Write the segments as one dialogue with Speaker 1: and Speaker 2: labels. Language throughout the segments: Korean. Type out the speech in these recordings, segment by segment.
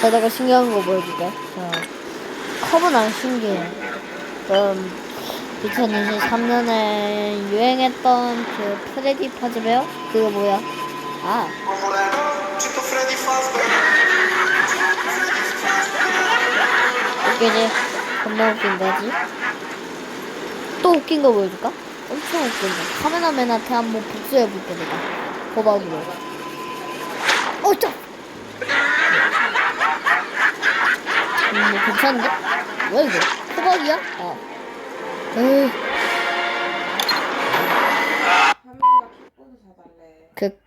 Speaker 1: 자, 내가 신기한 거 보여줄게. 자, 컵은 안 신기해. 그럼 2023년에 유행했던 그 프레디 파즈베어? 그거 뭐야? 아. 웃기지? 겁나 웃긴 거지? 또 웃긴 거 보여줄까? 엄청 웃긴 거. 카메라맨한테 한번 복수해볼게, 내가. 호박으로. 어, 짜! 음, 뭐 괜찮은데? 뭐야, 이거? 호박이야? 어. 에이,
Speaker 2: 사달래.
Speaker 1: 그,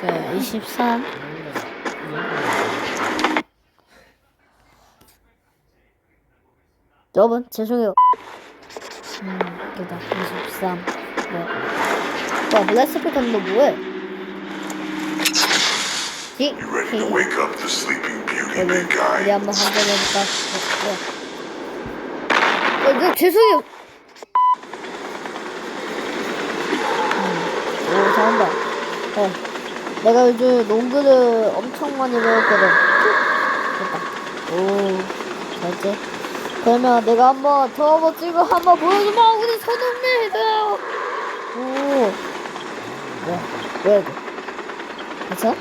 Speaker 1: 그, 23. 여러분, 죄송해요. 음, 그다 23. 네. 와, 블랙스피커는 너 뭐해? 지?
Speaker 3: You ready to wake up the sleeping beauty, big
Speaker 1: 우리? 한번 한잔 해볼까? 어, 어. 어, 네, 죄송해요. 음, 오, 잘한다. 어. 내가 요즘 농구를 엄청 많이 배웠거든. 됐다. 오, 잘지? 그러면 내가 한번 더 멋지고 한번 보여주마! 우리 손흥민 해줘요! 오. 뭐야, 뭐야, 이거. 그쵸?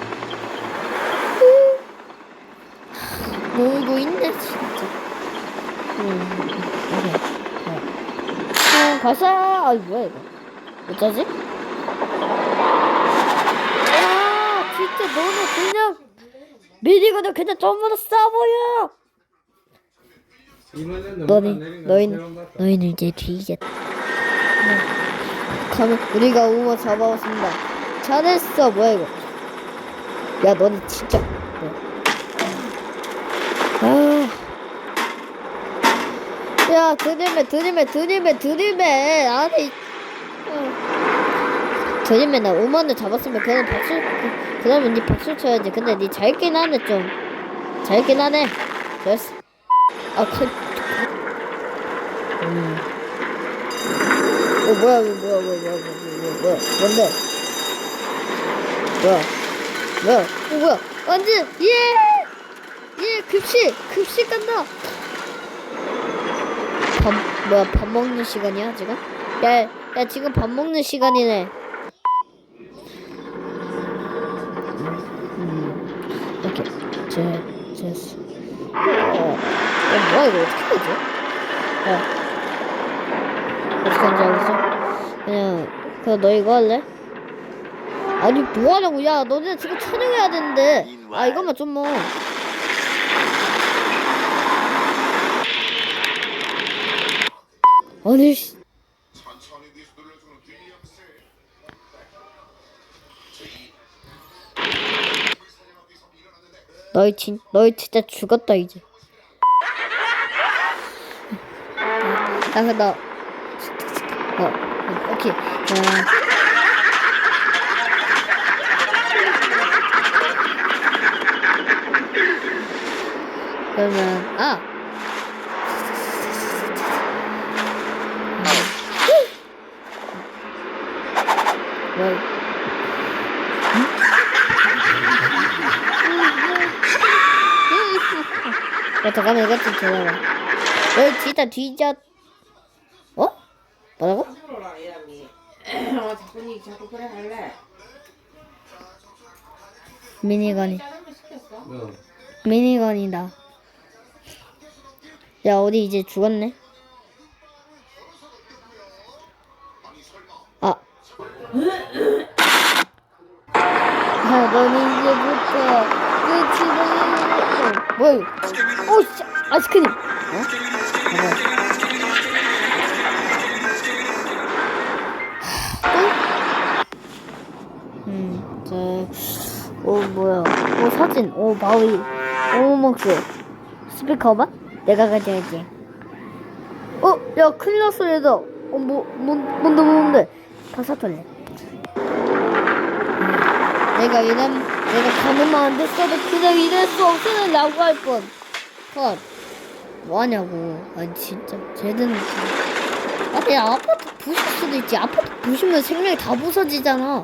Speaker 1: 놀고 있네 진짜. 음, 오케이. 네. 어, 가자. 아이 뭐야 이거? 어쩌지? 아, 진짜 너는 그냥 미리거든 그냥 전부 다 싸버려.
Speaker 4: 이번에는
Speaker 1: 너희 너희는 너희는 이제 뒤졌다. 네. 가면 우리가 우마 잡아왔습니다. 잘했어 뭐야 이거? 야 너네 진짜. 뭐야. 아. 야 드림에 드림에 드림에 드림에 아니. 어. 드림에 나 5만원 잡았으면 그냥 박수 그, 그러면 니 박수 쳐야지. 근데 니 잘긴 하네 좀. 잘긴 하네. 됐어. 아 그. 음. 어 뭐야 뭐야 뭐야 뭐야 뭐야 뭐야 뭔데? 뭐야 뭐야 어 뭐야 완전 예! 예 급식 급식 간다 밥 뭐야 밥 먹는 시간이야 지금? 야, 야 지금 밥 먹는 시간이네 음 이렇게 제 제 스 어, 어 뭐야 이거 어떻게 하지? 야 어떻게 하는지 알겠어? 그냥 그냥 너 이거 할래? 아니 뭐 하냐고 야 너네 지금 촬영해야 되는데 아 이것만 좀 뭐 아니 씨 너희 진 너희 진짜 죽었다 이제 나 나, 어, 어, 오케이. 자. 그러면 아. 뭐? 야 잠깐만 이것 좀 줘봐봐. 너 진짜 뒤져. 어? 뭐라고?
Speaker 2: 어.
Speaker 1: 미니건이.
Speaker 2: 어.
Speaker 1: 미니건이다. 야, 어디 이제 죽었네? 아. 야, 넌 이제부터 끝이다. 이거? 오, 씨, 아이스크림. 어? 음, 저, 오, 뭐야. 오, 사진. 오, 바위. 오, 목소리. 스피커봐? 내가 가져야지. 어, 야, 큰일 났어, 얘들아. 어, 뭐, 뭐, 뭔데, 뭔데. 다 사털래. 내가 이런, 내가 가면만 안 됐어도 그냥 이럴 수 없으라고 할 뻔. 컷. 뭐하냐고. 아니, 진짜. 쟤는. 아니, 아파트 부실 수도 있지. 아파트 부시면 생명이 다 부서지잖아.